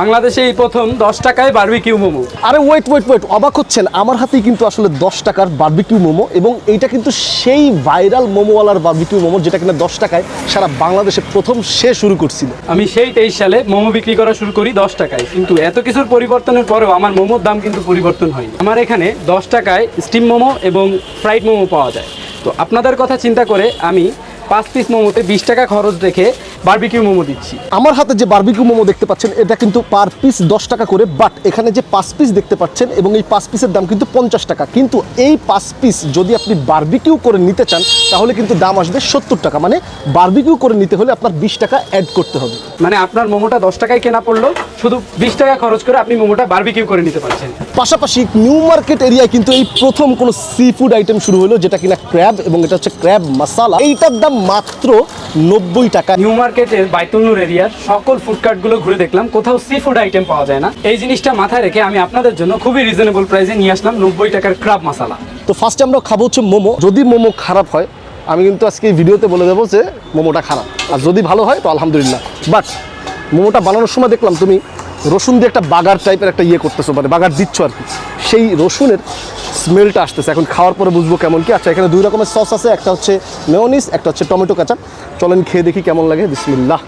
বাংলাদেশে এই প্রথম দশ টাকায় বারবিকিউ মোমো। আরে ওয়েট ওয়েট ওয়েট অবাক হচ্ছেন। আমার হাতেই কিন্তু আসলে দশ টাকার বার্বিকিউ মোমো এবং এইটা কিন্তু সেই ভাইরাল মোমোওয়ালার বার্বিকিউ মোমো যেটা কিনা দশ টাকায় সারা বাংলাদেশে প্রথম সে শুরু করছিল। আমি সেই তেইশ সালে মোমো বিক্রি করা শুরু করি দশ টাকায়। কিন্তু এত কিছুর পরিবর্তনের পরেও আমার মোমোর দাম কিন্তু পরিবর্তন হয়নি। আমার এখানে দশ টাকায় স্টিম মোমো এবং ফ্রাইড মোমো পাওয়া যায়। তো আপনাদের কথা চিন্তা করে আমি পাঁচ পিস মোমোতে বিশ টাকা খরচ রেখে বারবিকিউ মোমো দিচ্ছি। আমার হাতে যে বার্বিকিউ মোমো দেখতে পাচ্ছেন এটা কিন্তু পার পিস দশ টাকা করে বাট এখানে যে পাঁচ পিস দেখতে পাচ্ছেন এবং এই পাঁচ পিসের দাম কিন্তু পঞ্চাশ টাকা। কিন্তু এই পাঁচ পিস যদি আপনি বার্বিকিউ করে নিতে চান তাহলে কিন্তু দাম আসবে সত্তর টাকা। মানে বার্বিকিউ করে নিতে হলে আপনার বিশ টাকা অ্যাড করতে হবে। মানে আপনার মোমোটা দশ টাকায় কেনা পড়ল শুধু বিশ টাকা খরচ করে আপনি মোমোটা বারবিকিউ করে নিতে পারছেন। পাশাপাশি নিউ মার্কেট এরিয়ায় কিন্তু এই প্রথম কোনো সি ফুড আইটেম শুরু হলো যেটা কিনা ক্র্যাব এবং এটা হচ্ছে ক্র্যাব মশালা এইটার দাম মাত্র নব্বই টাকা। নিউ মার্কেটের বাইতুলনুর এরিয়ার সকল ফুডকার্টগুলো ঘুরে দেখলাম। কোথাও সি ফুড আইটেম পাওয়া যায় না। এই জিনিসটা মাথায় রেখে আমি আপনাদের জন্য খুবই রিজনেবল প্রাইসে নিয়ে আসলাম নব্বই টাকার ক্রাব মশালা তো ফার্স্টে আমরা খাব হচ্ছে মোমো। যদি মোমো খারাপ হয়, আমি কিন্তু আজকে এই ভিডিওতে বলে দেবো যে মোমোটা খারাপ। আর যদি ভালো হয়, তো আলহামদুলিল্লাহ। বাট মোমোটা বানানোর সময় দেখলাম তুমি রসুন দিয়ে একটা বাগার টাইপের একটা ইয়ে করতেছো মানে বাগার দিচ্ছ আর কি। সেই রসুনের স্মেলটা আসতেছে। এখন খাওয়ার পরে বুঝব কেমন কি। আচ্ছা এখানে দুই রকমের সস আছে একটা হচ্ছে মেয়নিস একটা হচ্ছে টমেটো কাঁচা চলেন খেয়ে দেখি কেমন লাগে। বিসমিল্লাহ।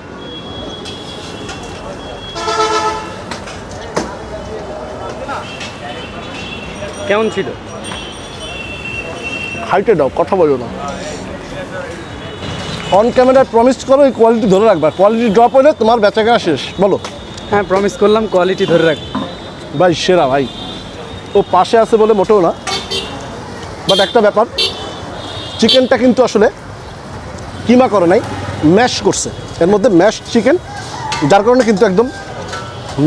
কেমন ছিল? হাইটে দাও কথা বলো না। অন ক্যামেরায় প্রমিস করো এই কোয়ালিটি ধরে রাখবা। কোয়ালিটি ড্রপ হলে তোমার বেচা কেনা শেষ। বলো। হ্যাঁ প্রমিস করলাম কোয়ালিটি ধরে রাখ। ভাই সেরা ভাই। ও পাশে আছে বলে মোটেও না। বাট একটা ব্যাপার চিকেনটা কিন্তু আসলে কিমা করে নাই ম্যাশ করছে। এর মধ্যে ম্যাশ চিকেন যার কারণে কিন্তু একদম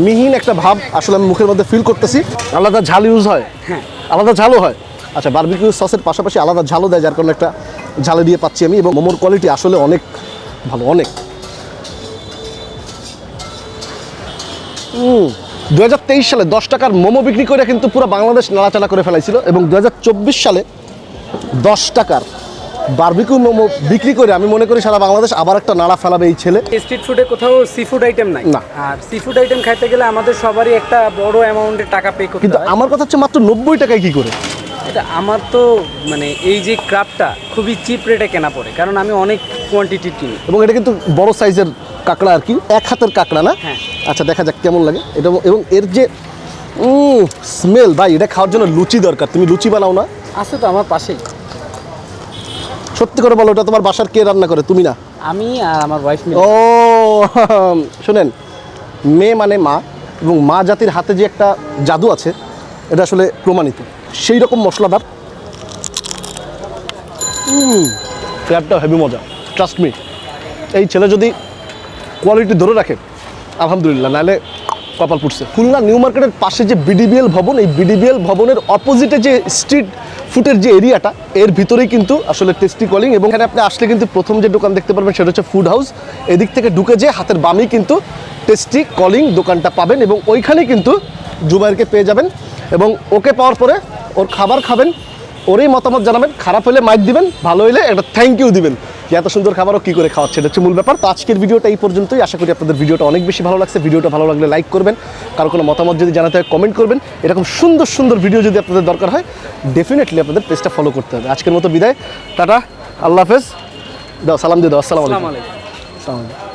মিহিন একটা ভাব আসলে আমি মুখের মধ্যে ফিল করতেছি। আলাদা ঝাল ইউজ হয়? হ্যাঁ। আলাদা ঝালও হয়? আচ্ছা বারবিকিউ সসের পাশাপাশি আলাদা ঝালও দেয় যার কারণে একটা ঝালে দিয়ে পাচ্ছি আমি এবং মোমোর কোয়ালিটি আসলে অনেক ভালো অনেক। দু হাজার তেইশ সালে দশ টাকার মোমো বিক্রি করে কিন্তু পুরো বাংলাদেশ নাড়াচাড়া করে ফেলাইছিল এবং দু হাজার চব্বিশ সালে দশ টাকার বার্বিকু মোমো বিক্রি করে আমি মনে করি সারা বাংলাদেশ আবার একটা নাড়া ফেলাবে এই ছেলে। স্ট্রিট ফুডে কোথাও সি ফুড আইটেম নাই। না। আর সি ফুড আইটেম খাইতে গেলে আমাদের সবারই একটা বড় অ্যামাউন্টের টাকা পে করতে কিন্তু আমার কথা হচ্ছে মাত্র নব্বই টাকায় কি করে? এটা আমার তো মানে এই যে ক্রাফটটা খুবই চিপ রেটে কেনা পড়ে কারণ আমি অনেক কোয়ান্টিটি কিনি। এবং এটা কিন্তু বড় সাইজের কাঁকড়া আর কি এক হাতের কাঁকড়া না? হ্যাঁ। আচ্ছা দেখা যাক কেমন লাগে। এটা এবং এর যে স্মেল ভাই এটা খাওয়ার জন্য লুচি দরকার। তুমি লুচি বানাও না। আছে তো আমার পাশেই। সত্যি করে বলো ওটা তোমার বাসার কে রান্না করে? তুমি না? আমি আর আমার ওয়াইফ মিলে। ও শোনেন মেয়ে মানে মা এবং মা জাতির হাতে যে একটা জাদু আছে এটা আসলে প্রমাণিত। সেই রকম মশলাদার ক্র্যাবটা হেভি মজা ট্রাস্ট মি এই ছেলে যদি কোয়ালিটি ধরে রাখে, আলহামদুলিল্লাহ, নাহলে কপাল পুড়ছে। খুলনা নিউ মার্কেটের পাশে যে বিডিবিএল ভবন, এই বিডিবিএল ভবনের অপোজিটে যে স্ট্রিট ফুটের যে এরিয়াটা এর ভিতরেই কিন্তু আসলে টেস্টি কলিং এবং এখানে আপনি আসলে কিন্তু প্রথম যে দোকান দেখতে পারবেন, সেটা হচ্ছে ফুড হাউস এদিক থেকে ঢুকে যে হাতের বামেই কিন্তু টেস্টি কলিং দোকানটা পাবেন এবং ওইখানেই কিন্তু জুবাইরকে পেয়ে যাবেন। এবং ওকে পাওয়ার পরে ওর খাবার খাবেন ওরই মতামত জানাবেন খারাপ হলে মাইক দিবেন ভালো হলে একটা থ্যাংক ইউ দিবেন যে এত সুন্দর খাবারও কী করে খাওয়াচ্ছে এটা হচ্ছে মূল ব্যাপার। তো আজকের ভিডিওটা এই পর্যন্তই। আশা করি আপনাদের ভিডিওটা অনেক বেশি ভালো লাগছে। ভিডিওটা ভালো লাগলে লাইক করবেন। কারও কোনো মতামত যদি জানাতে হয় কমেন্ট করবেন। এরকম সুন্দর সুন্দর ভিডিও যদি আপনাদের দরকার হয় ডেফিনেটলি আপনাদের পেজটা ফলো করতে হবে। আজকের মতো বিদায়। টাটা। আল্লাহ হাফেজ। দাও সালাম দিয়ে দাও। আসসালামু আলাইকুম। আসসালামু আলাইকুম। আসসালামু আলাইকুম।